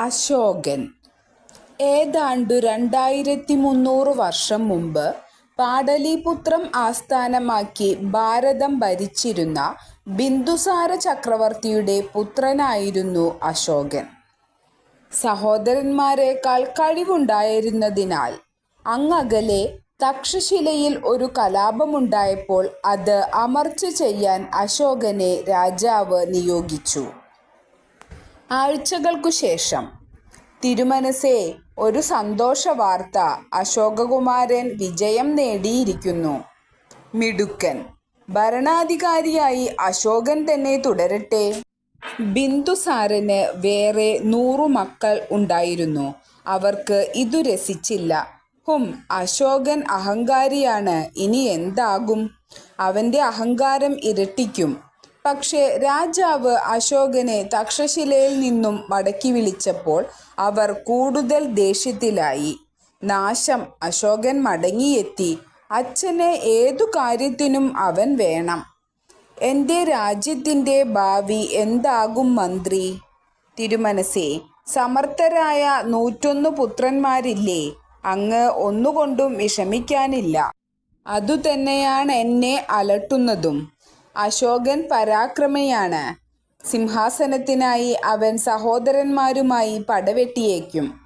അശോകൻ ഏതാണ്ട് രണ്ടായിരത്തി മുന്നൂറ് വർഷം മുമ്പ് പാടലീപുത്രം ആസ്ഥാനമാക്കി ഭാരതം ഭരിച്ചിരുന്ന ബിന്ദുസാര ചക്രവർത്തിയുടെ പുത്രനായിരുന്നു അശോകൻ. സഹോദരന്മാരെക്കാൾ കഴിവുണ്ടായിരുന്നതിനാൽ അങ്ങകലെ തക്ഷശിലയിൽ ഒരു കലാപമുണ്ടായപ്പോൾ അത് അമർച്ച ചെയ്യാൻ അശോകനെ രാജാവ് നിയോഗിച്ചു. ആഴ്ചകൾക്കുശേഷം, തിരുമനസേ ഒരു സന്തോഷ വാർത്ത അശോകകുമാരൻ വിജയം നേടിയിരിക്കുന്നു. മിടുക്കൻ! ഭരണാധികാരിയായി അശോകൻ തന്നെ തുടരട്ടെ. ബിന്ദുസാരന് വേറെ നൂറു മക്കൾ ഉണ്ടായിരുന്നു. അവർക്ക് ഇതു രസിച്ചില്ല. ഹും അശോകൻ അഹങ്കാരിയാണ് ഇനി എന്താകും. അവന്റെ അഹങ്കാരം ഇരട്ടിക്കും. പക്ഷേ രാജാവ് അശോകനെ തക്ഷശിലയിൽ നിന്നും മടക്കി വിളിച്ചപ്പോൾ അവർ കൂടുതൽ ദേഷ്യത്തിലായി. നാശം അശോകൻ മടങ്ങിയെത്തി. അച്ഛനെ ഏതു കാര്യത്തിനും അവൻ വേണം. എന്റെ രാജ്യത്തിന്റെ ഭാവി എന്താകും മന്ത്രി? തിരുമനസേ സമർത്ഥരായ നൂറ്റൊന്ന് പുത്രന്മാരില്ലേ. അങ്ങ് ഒന്നുകൊണ്ടും വിഷമിക്കാനില്ല. അതുതന്നെയാണ് എന്നെ അലട്ടുന്നതും. അശോകൻ പരാക്രമയാണ് സിംഹാസനത്തിനായി അവൻ സഹോദരന്മാരുമായി പടവെട്ടിയേക്കും.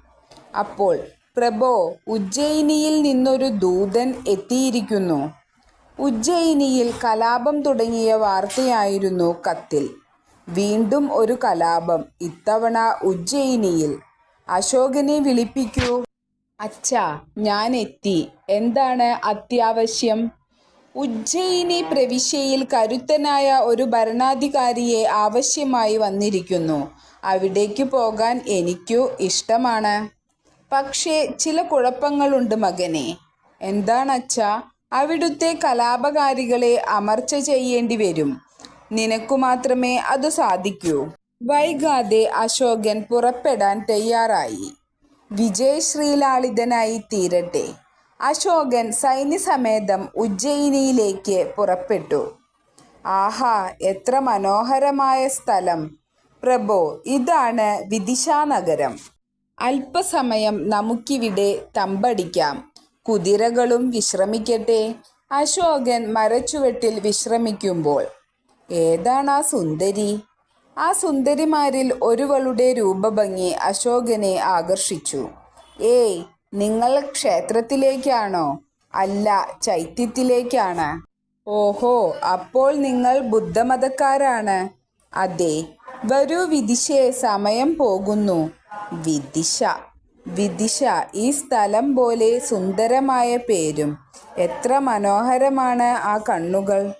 അപ്പോൾ പ്രഭോ ഉജ്ജയിനിയിൽ നിന്നൊരു ദൂതൻ എത്തിയിരിക്കുന്നു. ഉജ്ജയിനിയിൽ കലാപം തുടങ്ങിയ വാർത്തയായിരുന്നു കത്തിൽ. വീണ്ടും ഒരു കലാപം. ഇത്തവണ ഉജ്ജയിനിയിൽ. അശോകനെ വിളിപ്പിക്കൂ. അച്ഛാ, ഞാൻ എത്തി. എന്താണ് അത്യാവശ്യം? ഉജ്ജയിനി പ്രവിശ്യയിൽ കരുത്തനായ ഒരു ഭരണാധികാരിയെ ആവശ്യമായി വന്നിരിക്കുന്നു. അവിടേക്ക് പോകാൻ എനിക്കു ഇഷ്ടമാണ്. പക്ഷേ ചില കുഴപ്പങ്ങളുണ്ട് മകനെ എന്താണച്ഛാ? അവിടുത്തെ കലാപകാരികളെ അമർച്ച ചെയ്യേണ്ടി വരും നിനക്കു മാത്രമേ അത് സാധിക്കൂ. വൈകാതെ അശോകൻ പുറപ്പെടാൻ തയ്യാറായി. വിജയശ്രീലാളിതനായിത്തീരട്ടെ. അശോകൻ സൈന്യസമേതം ഉജ്ജയിനിയിലേക്ക് പുറപ്പെട്ടു. ആഹാ, എത്ര മനോഹരമായ സ്ഥലം. പ്രഭോ, ഇതാണ് വിദിശാനഗരം. അല്പസമയം നമുക്കിവിടെ തമ്പടിക്കാം. കുതിരകളും വിശ്രമിക്കട്ടെ. അശോകൻ മരച്ചുവട്ടിൽ വിശ്രമിക്കുമ്പോൾ, ഏതാണ് ആ സുന്ദരി? ആ സുന്ദരിമാരിൽ ഒരുവളുടെ രൂപഭംഗി അശോകനെ ആകർഷിച്ചു. ഏയ്, നിങ്ങൾ ക്ഷേത്രത്തിലേക്കാണോ? അല്ല, ചൈത്യത്തിലേക്കാണ്. ഓഹോ, അപ്പോൾ നിങ്ങൾ ബുദ്ധമതക്കാരാണ്. അതെ. വരൂ വിദിശേ, സമയം പോകുന്നു. വിദിശ, വിദിശ ഈ സ്ഥലം പോലെ സുന്ദരമായ പേരും. എത്ര മനോഹരമാണ് ആ കണ്ണുകൾ.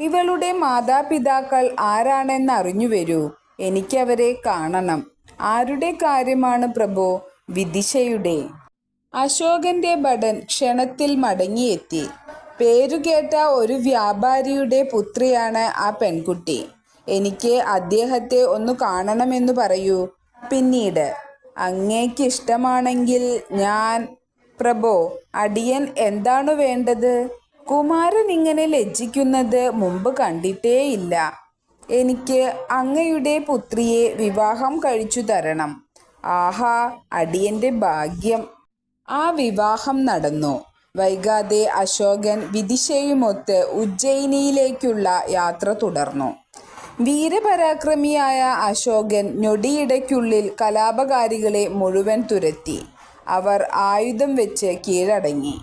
ഇവളുടെ മാതാപിതാക്കൾ ആരാണെന്ന് അറിഞ്ഞു വരൂ എനിക്കവരെ കാണണം. ആരുടെ കാര്യമാണ് പ്രഭു വിദിഷയുടെ. അശോകന്റെ ഭടൻ ക്ഷണത്തിൽ മടങ്ങിയെത്തി. പേരുകേട്ട ഒരു വ്യാപാരിയുടെ പുത്രിയാണ് ആ പെൺകുട്ടി. എനിക്ക് അദ്ദേഹത്തെ ഒന്ന് കാണണമെന്ന് പറയൂ. പിന്നീട്. അങ്ങേക്ക് ഇഷ്ടമാണെങ്കിൽ ഞാൻ. പ്രഭോ, അടിയൻ എന്താണ് വേണ്ടത്? കുമാരൻ ഇങ്ങനെ ലജ്ജിക്കുന്നത് മുമ്പ് കണ്ടിട്ടേയില്ല. എനിക്ക് അങ്ങയുടെ പുത്രിയെ വിവാഹം കഴിച്ചു തരണം ആഹാ, അടിയന്റെ ഭാഗ്യം. ആ വിവാഹം നടന്നു. വൈകാതെ അശോകൻ വിദിശയുമൊത്ത് ഉജ്ജയിനിയിലേക്കുള്ള യാത്ര തുടർന്നു. വീരപരാക്രമിയായ അശോകൻ ഞൊടിയിടയ്ക്കുള്ളിൽ കലാപകാരികളെ മുഴുവൻ തുരത്തി. അവർ ആയുധം വെച്ച് കീഴടങ്ങി.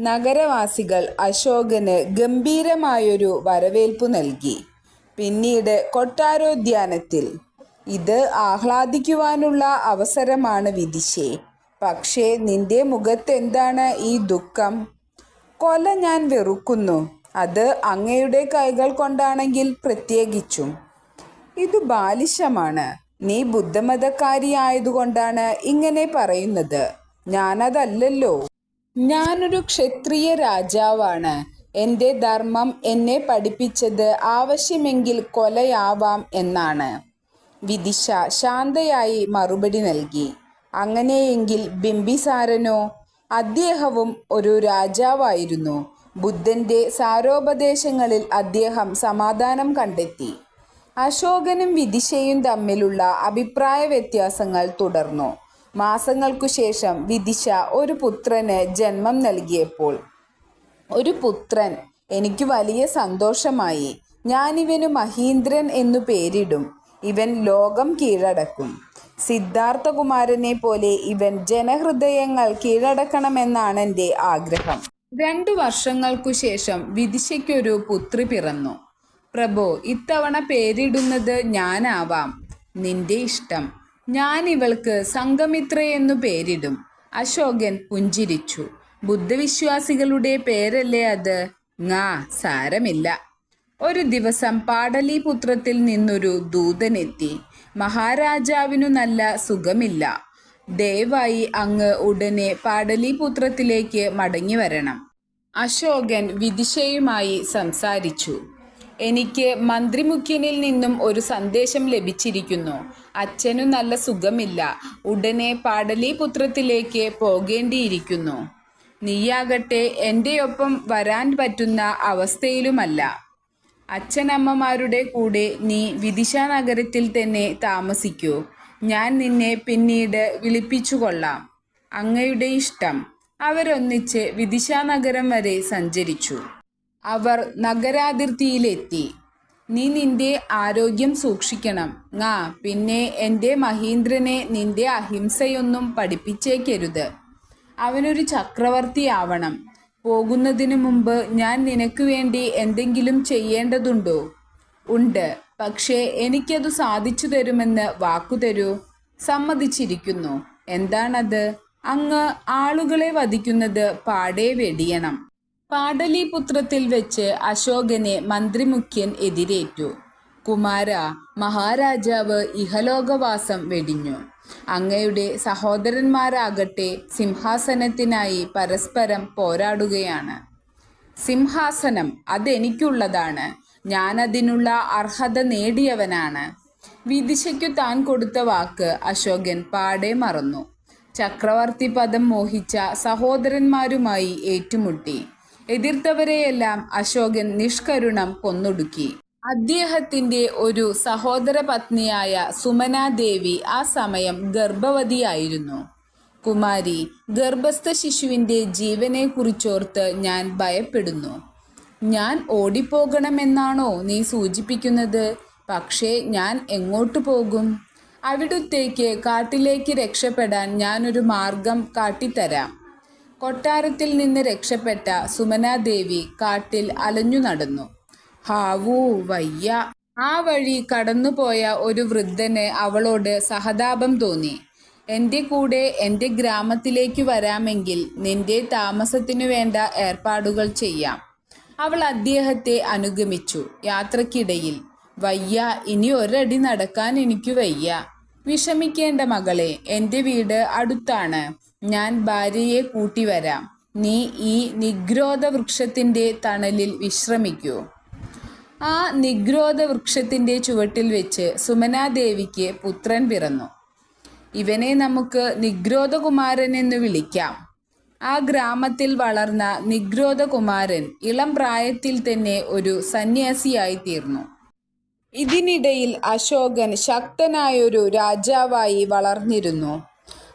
നഗരവാസികൾ അശോകന് ഗംഭീരമായൊരു വരവേൽപ്പ് നൽകി. പിന്നീട് കൊട്ടാരോദ്യാനത്തിൽ. ഇത് ആഹ്ലാദിക്കുവാനുള്ള അവസരമാണ് വിദിഷേ. പക്ഷേ നിന്റെ മുഖത്തെന്താണ് ഈ ദുഃഖം? കൊല ഞാൻ വെറുക്കുന്നു. അത് അങ്ങയുടെ കൈകൾ കൊണ്ടാണെങ്കിൽ പ്രത്യേകിച്ചും. ഇത് ബാലിശമാണ്. നീ ബുദ്ധമതക്കാരിയായതുകൊണ്ടാണ് ഇങ്ങനെ പറയുന്നത്. ഞാനതല്ലല്ലോ. ഞാനൊരു ക്ഷത്രിയ രാജാവാണ്. എന്റെ ധർമ്മം എന്നെ പഠിപ്പിച്ചത് ആവശ്യമെങ്കിൽ കൊലയാവാം എന്നാണ്. വിദിശ ശാന്തയായി മറുപടി നൽകി. അങ്ങനെയെങ്കിൽ ബിംബിസാരനോ? അദ്ദേഹവും ഒരു രാജാവായിരുന്നു. ബുദ്ധന്റെ സാരോപദേശങ്ങളിൽ അദ്ദേഹം സമാധാനം കണ്ടെത്തി. അശോകനും വിദിശയും തമ്മിലുള്ള അഭിപ്രായ വ്യത്യാസങ്ങൾ തുടർന്നു മാസങ്ങൾക്കു ശേഷം വിദിശ ഒരു പുത്രന് ജന്മം നൽകിയപ്പോൾ ഒരു പുത്രൻ എനിക്ക് വലിയ സന്തോഷമായി ഞാനിവനു മഹീന്ദ്രൻ എന്നു പേരിടും ഇവൻ ലോകം കീഴടക്കും സിദ്ധാർത്ഥകുമാരനെ പോലെ ഇവൻ ജനഹൃദയങ്ങൾ കീഴടക്കണമെന്നാണ് എന്റെ ആഗ്രഹം. രണ്ടു വർഷങ്ങൾക്കു ശേഷം വിദിശയ്ക്കൊരു പുത്രി പിറന്നു. പ്രഭോ ഇത്തവണ പേരിടുന്നത് ഞാനാവാം. നിന്റെ ഇഷ്ടം. ഞാൻ ഇവൾക്ക് സംഗമിത്രയെന്നു പേരിടും. അശോകൻ പുഞ്ചിരിച്ചു. ബുദ്ധവിശ്വാസികളുടെ പേരല്ലേ അത്? ങാ സാരമില്ല. ഒരു ദിവസം പാടലീപുത്രത്തിൽ നിന്നൊരു ദൂതനെത്തി മഹാരാജാവിനു നല്ല സുഖമില്ല. ദയവായി അങ്ങ് ഉടനെ പാടലീപുത്രത്തിലേക്ക് മടങ്ങി വരണം അശോകൻ വിദിശയുമായി സംസാരിച്ചു. എനിക്ക് മന്ത്രിമുഖ്യനിൽ നിന്നും ഒരു സന്ദേശം ലഭിച്ചിരിക്കുന്നു. അച്ഛനു നല്ല സുഖമില്ല. ഉടനെ പാടലീപുത്രത്തിലേക്ക് പോകേണ്ടിയിരിക്കുന്നു. നീയാകട്ടെ എന്റെയൊപ്പം വരാൻ പറ്റുന്ന അവസ്ഥയിലുമല്ല. അച്ഛനമ്മമാരുടെ കൂടെ നീ വിദിശ നഗരത്തിൽ തന്നെ താമസിക്കൂ. ഞാൻ നിന്നെ പിന്നീട് വിളിപ്പിച്ചുകൊള്ളാം. അങ്ങയുടെ ഇഷ്ടം. അവരൊന്നിച്ച് വിദിശ നഗരം വരെ സഞ്ചരിച്ചു. അവർ നഗരാതിർത്തിയിലെത്തി. നീ നിന്റെ ആരോഗ്യം സൂക്ഷിക്കണം. ങാ പിന്നെ എന്റെ മഹീന്ദ്രനെ നിന്റെ അഹിംസയൊന്നും പഠിപ്പിച്ചേക്കരുത്. അവനൊരു ചക്രവർത്തിയാവണം. പോകുന്നതിനു മുമ്പ് ഞാൻ നിനക്ക് വേണ്ടി എന്തെങ്കിലും ചെയ്യേണ്ടതുണ്ടോ? ഉണ്ട്. പക്ഷേ എനിക്കതു സാധിച്ചു തരുമെന്ന് വാക്കുതരൂ സമ്മതിച്ചിരിക്കുന്നു. എന്താണത്? അങ്ങ് ആളുകളെ വധിക്കുന്നത് പാടെ വെടിയണം. പാടലിപുത്രത്തിൽ വെച്ച് അശോകനെ മന്ത്രിമുഖ്യൻ എതിരേറ്റു. കുമാര മഹാരാജാവ് ഇഹലോകവാസം വെടിഞ്ഞു. അങ്ങയുടെ സഹോദരന്മാരാകട്ടെ സിംഹാസനത്തിനായി പരസ്പരം പോരാടുകയാണ്. സിംഹാസനം അതെനിക്കുള്ളതാണ്. ഞാനതിനുള്ള അർഹത നേടിയവനാണ്. വിദിശയ്ക്കു താൻ കൊടുത്ത വാക്ക് അശോകൻ പാടെ മറന്നു. ചക്രവർത്തി പദം മോഹിച്ച സഹോദരന്മാരുമായി ഏറ്റുമുട്ടി. എതിർത്തവരെയെല്ലാം അശോകൻ നിഷ്കരുണം കൊന്നൊടുക്കി. അദ്ദേഹത്തിന്റെ ഒരു സഹോദര പത്നിയായ സുമനാദേവി ആ സമയം ഗർഭവതിയായിരുന്നു. കുമാരി ഗർഭസ്ഥ ശിശുവിന്റെ ജീവനെ കുറിച്ചോർത്ത് ഞാൻ ഭയപ്പെടുന്നു. ഞാൻ ഓടിപ്പോകണമെന്നാണോ നീ സൂചിപ്പിക്കുന്നത്? പക്ഷേ ഞാൻ എങ്ങോട്ട് പോകും? അവിടുത്തേക്ക് കാട്ടിലേക്ക് രക്ഷപ്പെടാൻ ഞാനൊരു മാർഗം കാട്ടിത്തരാം. കൊട്ടാരത്തിൽ നിന്ന് രക്ഷപ്പെട്ട സുമനാദേവി കാട്ടിൽ അലഞ്ഞു നടന്നു ഹാവൂ വയ്യ. ആ വഴി കടന്നുപോയ ഒരു വൃദ്ധന് അവളോട് സഹതാപം തോന്നി. എന്റെ കൂടെ എന്റെ ഗ്രാമത്തിലേക്ക് വരാമെങ്കിൽ നിന്റെ താമസത്തിനു വേണ്ട ഏർപ്പാടുകൾ ചെയ്യാം. അവൾ അദ്ദേഹത്തെ അനുഗമിച്ചു യാത്രക്കിടയിൽ. വയ്യ ഇനി ഒരടി നടക്കാൻ എനിക്ക് വയ്യ. വിഷമിക്കേണ്ട മകളെ എന്റെ വീട് അടുത്താണ്. ഞാൻ ഭാര്യയെ കൂട്ടി വരാം. നീ ഈ നിഗ്രോധ വൃക്ഷത്തിന്റെ തണലിൽ വിശ്രമിക്കൂ. ആ നിഗ്രോധ വൃക്ഷത്തിന്റെ ചുവട്ടിൽ വെച്ച് സുമനാദേവിക്ക് പുത്രൻ പിറന്നു. ഇവനെ നമുക്ക് നിഗ്രോധകുമാരൻ എന്ന് വിളിക്കാം. ആ ഗ്രാമത്തിൽ വളർന്ന നിഗ്രോധകുമാരൻ ഇളം പ്രായത്തിൽ തന്നെ ഒരു സന്യാസിയായി തീർന്നു. ഇതിനിടയിൽ അശോകൻ ശക്തനായൊരു രാജാവായി വളർന്നിരുന്നു.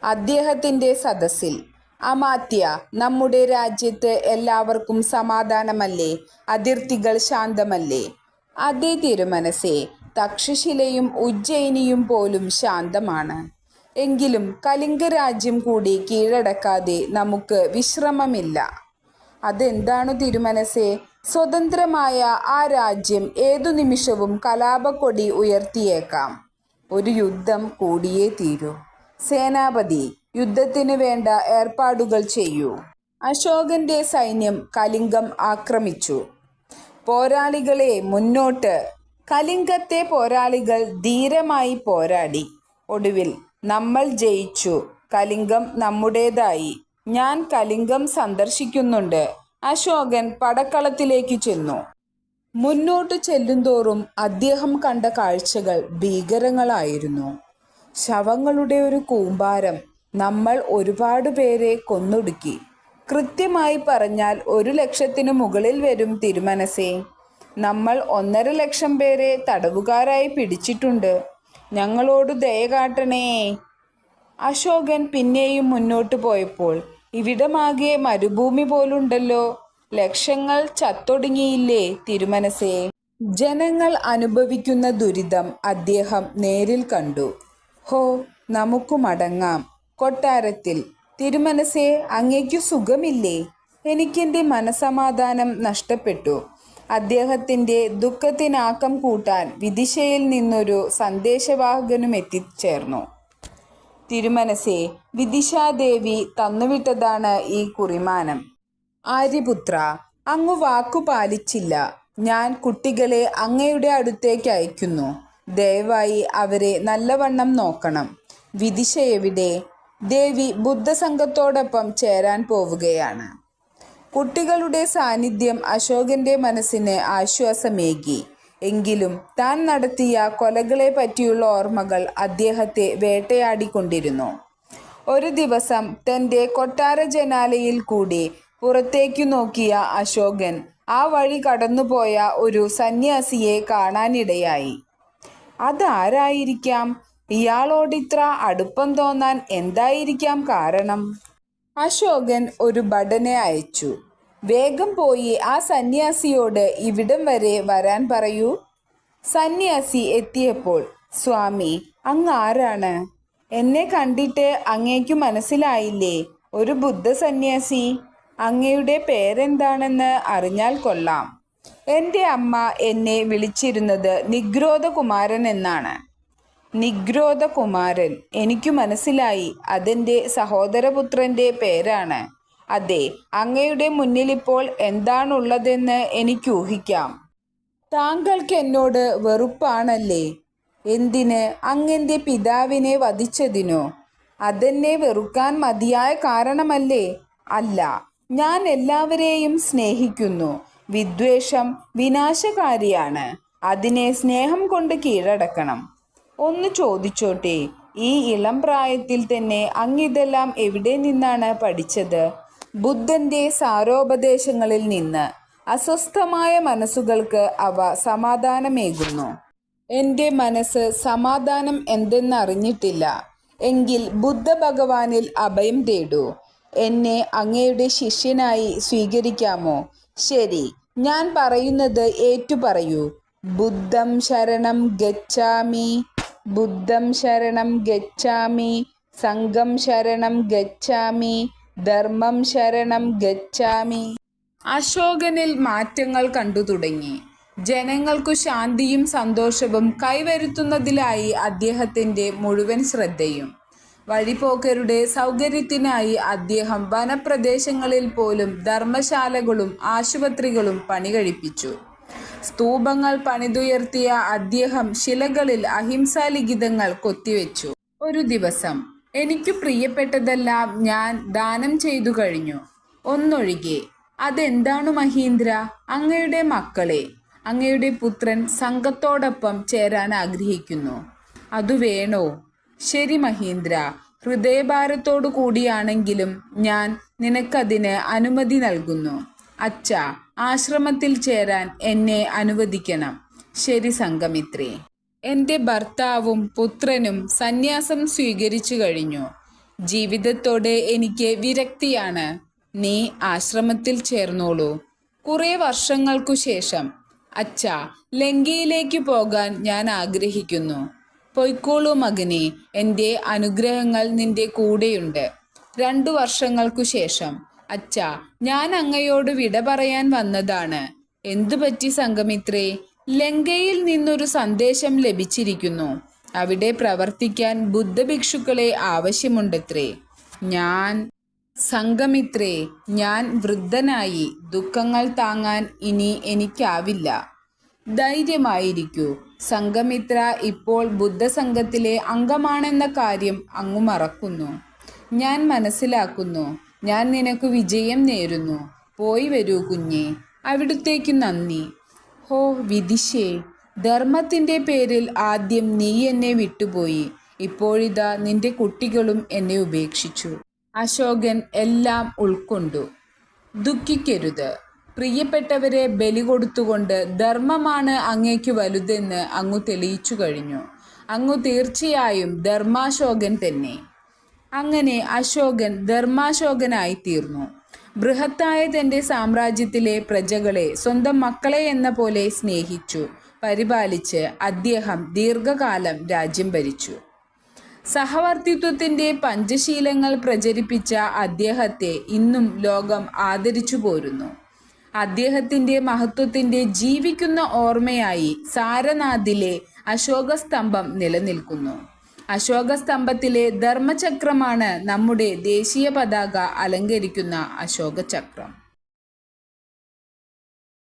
അദ്ദേഹത്തിന്റെ സദസ്സിൽ അമാത്യ നമ്മുടെ രാജ്യത്ത് എല്ലാവർക്കും സമാധാനമല്ലേ? അതിർത്തികൾ ശാന്തമല്ലേ? അതേ തിരുമനസേ തക്ഷശിലയും ഉജ്ജയിനിയും പോലും ശാന്തമാണ്. എങ്കിലും കലിംഗ രാജ്യം കൂടി കീഴടക്കാതെ നമുക്ക് വിശ്രമമില്ല. അതെന്താണു തിരുമനസേ സ്വതന്ത്രമായ ആ രാജ്യം ഏതു നിമിഷവും കലാപക്കൊടി ഉയർത്തിയേക്കാം. ഒരു യുദ്ധം കൂടിയേ തീരൂ. സേനാപതി യുദ്ധത്തിന് വേണ്ട ഏർപ്പാടുകൾ ചെയ്യൂ. അശോകന്റെ സൈന്യം കലിംഗം ആക്രമിച്ചു. പോരാളികളെ മുന്നോട്ട്. കലിംഗത്തെ പോരാളികൾ ധീരമായി പോരാടി. ഒടുവിൽ നമ്മൾ ജയിച്ചു. കലിംഗം നമ്മുടേതായി. ഞാൻ കലിംഗം സന്ദർശിക്കുന്നുണ്ട്. അശോകൻ പടക്കളത്തിലേക്ക് ചെന്നു. മുന്നോട്ട് ചെല്ലുന്തോറും അദ്ദേഹം കണ്ട കാഴ്ചകൾ ഭീകരങ്ങളായിരുന്നു. ശവങ്ങളുടെ ഒരു കൂമ്പാരം നമ്മൾ ഒരുപാട് പേരെ കൊന്നൊടുക്കി. കൃത്യമായി പറഞ്ഞാൽ ഒരു ലക്ഷത്തിനു മുകളിൽ വരും തിരുമനസേ. നമ്മൾ ഒന്നര ലക്ഷം പേരെ തടവുകാരായി പിടിച്ചിട്ടുണ്ട്. ഞങ്ങളോട് ദയ കാട്ടണേ. അശോകൻ പിന്നെയും മുന്നോട്ട് പോയപ്പോൾ ഇവിടമാകെ മരുഭൂമി പോലുണ്ടല്ലോ. ലക്ഷങ്ങൾ ചത്തൊടുങ്ങിയില്ലേ തിരുമനസേ. ജനങ്ങൾ അനുഭവിക്കുന്ന ദുരിതം അദ്ദേഹം നേരിൽ കണ്ടു. ഹോ നമുക്ക് മടങ്ങാം കൊട്ടാരത്തിൽ. തിരുമനസേ അങ്ങേക്കു സുഖമില്ലേ? എനിക്കെന്റെ മനസമാധാനം നഷ്ടപ്പെട്ടു. അദ്ദേഹത്തിന്റെ ദുഃഖത്തിനാക്കം കൂട്ടാൻ വിദിശയിൽ നിന്നൊരു സന്ദേശവാഹകനും എത്തിച്ചേർന്നു തിരുമനസേ വിദിശാദേവി തന്നുവിട്ടതാണ് ഈ കുറിമാനം. ആര്യപുത്ര അങ്ങു വാക്കു പാലിച്ചില്ല. ഞാൻ കുട്ടികളെ അങ്ങയുടെ അടുത്തേക്ക് അയക്കുന്നു. ദയവായി അവരെ നല്ലവണ്ണം നോക്കണം. വിദിശ എവിടെ ദേവി ബുദ്ധസംഘത്തോടൊപ്പം ചേരാൻ പോവുകയാണ്. കുട്ടികളുടെ സാന്നിധ്യം അശോകന്റെ മനസ്സിന് ആശ്വാസമേകി. എങ്കിലും താൻ നടത്തിയ കൊലകളെ പറ്റിയുള്ള ഓർമ്മകൾ അദ്ദേഹത്തെ വേട്ടയാടിക്കൊണ്ടിരുന്നു. ഒരു ദിവസം തന്റെ കൊട്ടാര ജനാലയിൽ കൂടി പുറത്തേക്കു നോക്കിയ അശോകൻ ആ വഴി കടന്നുപോയ ഒരു സന്യാസിയെ കാണാനിടയായി. അതാരായിരിക്കാം ഇയാളോടിത്ര അടുപ്പം തോന്നാൻ എന്തായിരിക്കാം കാരണം? അശോകൻ ഒരു ഭടനെ അയച്ചു. വേഗം പോയി ആ സന്യാസിയോട് ഇവിടം വരെ വരാൻ പറയൂ. സന്യാസി എത്തിയപ്പോൾ സ്വാമി അങ്ങ് ആരാണ്? എന്നെ കണ്ടിട്ട് അങ്ങേക്കു മനസ്സിലായില്ലേ? ഒരു ബുദ്ധ സന്യാസി. അങ്ങയുടെ പേരെന്താണെന്ന് അറിഞ്ഞാൽ കൊള്ളാം. എന്റെ അമ്മ എന്നെ വിളിച്ചിരുന്നത് നിഗ്രോധകുമാരൻ എന്നാണ്. നിഗ്രോധകുമാരൻ എനിക്കു മനസ്സിലായി അതെന്റെ സഹോദരപുത്രന്റെ പേരാണ്. അതെ അങ്ങയുടെ മുന്നിലിപ്പോൾ എന്താണുള്ളതെന്ന് എനിക്ക് ഊഹിക്കാം. താങ്കൾക്ക് എന്നോട് വെറുപ്പാണല്ലേ? എന്തിന് അങ്ങന്റെ പിതാവിനെ വധിച്ചതിനോ? അതെന്നെ വെറുക്കാൻ മതിയായ കാരണമല്ലേ? അല്ല ഞാൻ എല്ലാവരെയും സ്നേഹിക്കുന്നു. വിദ്വേഷം വിനാശകാരിയാണ്. അതിനെ സ്നേഹം കൊണ്ട് കീഴടക്കണം. ഒന്ന് ചോദിച്ചോട്ടെ ഈ ഇളം പ്രായത്തിൽ തന്നെ അങ്ങിതെല്ലാം എവിടെ നിന്നാണ് പഠിച്ചത്? ബുദ്ധന്റെ സാരോപദേശങ്ങളിൽ നിന്ന് അസ്വസ്ഥമായ മനസ്സുകൾക്ക് അവ സമാധാനമേകുന്നു. എന്റെ മനസ്സ് സമാധാനം എന്തെന്നറിഞ്ഞിട്ടില്ല. എങ്കിൽ ബുദ്ധ ഭഗവാനിൽ അഭയം തേടൂ. എന്നെ അങ്ങയുടെ ശിഷ്യനായി സ്വീകരിക്കാമോ? ശരി ഞാൻ പറയുന്നത് ഏറ്റുപറയൂ. ബുദ്ധം ശരണം ഗച്ഛാമി. ബുദ്ധം ശരണം ഗച്ഛാമി സംഘം ശരണം ഗച്ഛാമി ധർമ്മം ശരണം ഗച്ഛാമി. അശോകനിൽ മാറ്റങ്ങൾ കണ്ടു തുടങ്ങി. ജനങ്ങൾക്കു ശാന്തിയും സന്തോഷവും കൈവരുത്തുന്നതിലായി അദ്ദേഹത്തിന്റെ മുഴുവൻ ശ്രദ്ധയും. വഴിപോക്കരുടെ സൗകര്യത്തിനായി അദ്ദേഹം വനപ്രദേശങ്ങളിൽ പോലും ധർമ്മശാലകളും ആശുപത്രികളും പണികഴിപ്പിച്ചു. സ്തൂപങ്ങൾ പണിതുയർത്തിയ അദ്ദേഹം ശിലകളിൽ അഹിംസാ ലിഖിതങ്ങൾ കൊത്തിവെച്ചു. ഒരു ദിവസം എനിക്ക് പ്രിയപ്പെട്ടതെല്ലാം ഞാൻ ദാനം ചെയ്തു കഴിഞ്ഞു. ഒന്നൊഴികെ അതെന്താണ് മഹീന്ദ്ര? അങ്ങയുടെ മക്കളെ. അങ്ങയുടെ പുത്രൻ സംഘത്തോടൊപ്പം ചേരാൻ ആഗ്രഹിക്കുന്നു. അതു വേണോ? ശരി മഹീന്ദ്ര ഹൃദയഭാരത്തോടു കൂടിയാണെങ്കിലും ഞാൻ നിനക്കതിന് അനുമതി നൽകുന്നു. അച്ഛ ആശ്രമത്തിൽ ചേരാൻ എന്നെ അനുവദിക്കണം. ശരി സംഗമിത്രി. എന്റെ ഭർത്താവും പുത്രനും സന്യാസം സ്വീകരിച്ചു കഴിഞ്ഞു. ജീവിതത്തോടെ എനിക്ക് വിരക്തിയാണ്. നീ ആശ്രമത്തിൽ ചേർന്നോളൂ. കുറേ വർഷങ്ങൾക്കു ശേഷം അച്ഛ ലങ്കയിലേക്ക് പോകാൻ ഞാൻ ആഗ്രഹിക്കുന്നു. പൊയ്ക്കോളൂ മകനെ എന്റെ അനുഗ്രഹങ്ങൾ നിന്റെ കൂടെയുണ്ട്. രണ്ടു വർഷങ്ങൾക്കു ശേഷം അച്ഛ ഞാൻ അങ്ങയോട് വിട പറയാൻ വന്നതാണ്. എന്തുപറ്റി പറ്റി സംഗമിത്രേ? ലങ്കയിൽ നിന്നൊരു സന്ദേശം ലഭിച്ചിരിക്കുന്നു. അവിടെ പ്രവർത്തിക്കാൻ ബുദ്ധഭിക്ഷുക്കളെ ആവശ്യമുണ്ടത്രേ. ഞാൻ സംഗമിത്രേ ഞാൻ വൃദ്ധനായി. ദുഃഖങ്ങൾ താങ്ങാൻ ഇനി എനിക്കാവില്ല. ധൈര്യമായിരിക്കൂ. സംഘമിത്ര ഇപ്പോൾ ബുദ്ധസംഘത്തിലെ അംഗമാണെന്ന കാര്യം അങ്ങു മറക്കുന്നു. ഞാൻ മനസ്സിലാക്കുന്നു. ഞാൻ നിനക്ക് വിജയം നേരുന്നു. പോയി വരൂ കുഞ്ഞെ. അവിടുത്തേക്ക് നന്ദി. ഹോ വിദിശേ ധർമ്മത്തിന്റെ പേരിൽ ആദ്യം നീ എന്നെ വിട്ടുപോയി. ഇപ്പോഴിതാ നിന്റെ കുട്ടികളും എന്നെ ഉപേക്ഷിച്ചു. അശോകൻ എല്ലാം ഉൾക്കൊണ്ടു. ദുഃഖിക്കരുത്. പ്രിയപ്പെട്ടവരെ ബലി കൊടുത്തുകൊണ്ട് ധർമ്മമാണ് അങ്ങേക്ക് വലുതെന്ന് അങ്ങു തെളിയിച്ചു കഴിഞ്ഞു. അങ്ങു തീർച്ചയായും ധർമാശോകൻ തന്നെ. അങ്ങനെ അശോകൻ ധർമാശോകനായി തീർന്നു ബൃഹത്തായ തന്റെ സാമ്രാജ്യത്തിലെ പ്രജകളെ സ്വന്തം മക്കളെ എന്ന പോലെ സ്നേഹിച്ചു. പരിപാലിച്ച് അദ്ദേഹം ദീർഘകാലം രാജ്യം ഭരിച്ചു. സഹവർത്തിത്വത്തിന്റെ പഞ്ചശീലങ്ങൾ പ്രചരിപ്പിച്ച അദ്ദേഹത്തെ ഇന്നും ലോകം ആദരിച്ചു പോരുന്നു. അദ്ദേഹത്തിന്റെ മഹത്വത്തിന്റെ ജീവിക്കുന്ന ഓർമ്മയായി സാരനാഥിലെ അശോകസ്തംഭം നിലനിൽക്കുന്നു. അശോകസ്തംഭത്തിലെ ധർമ്മചക്രമാണ് നമ്മുടെ ദേശീയ പതാക അലങ്കരിക്കുന്ന അശോകചക്രം.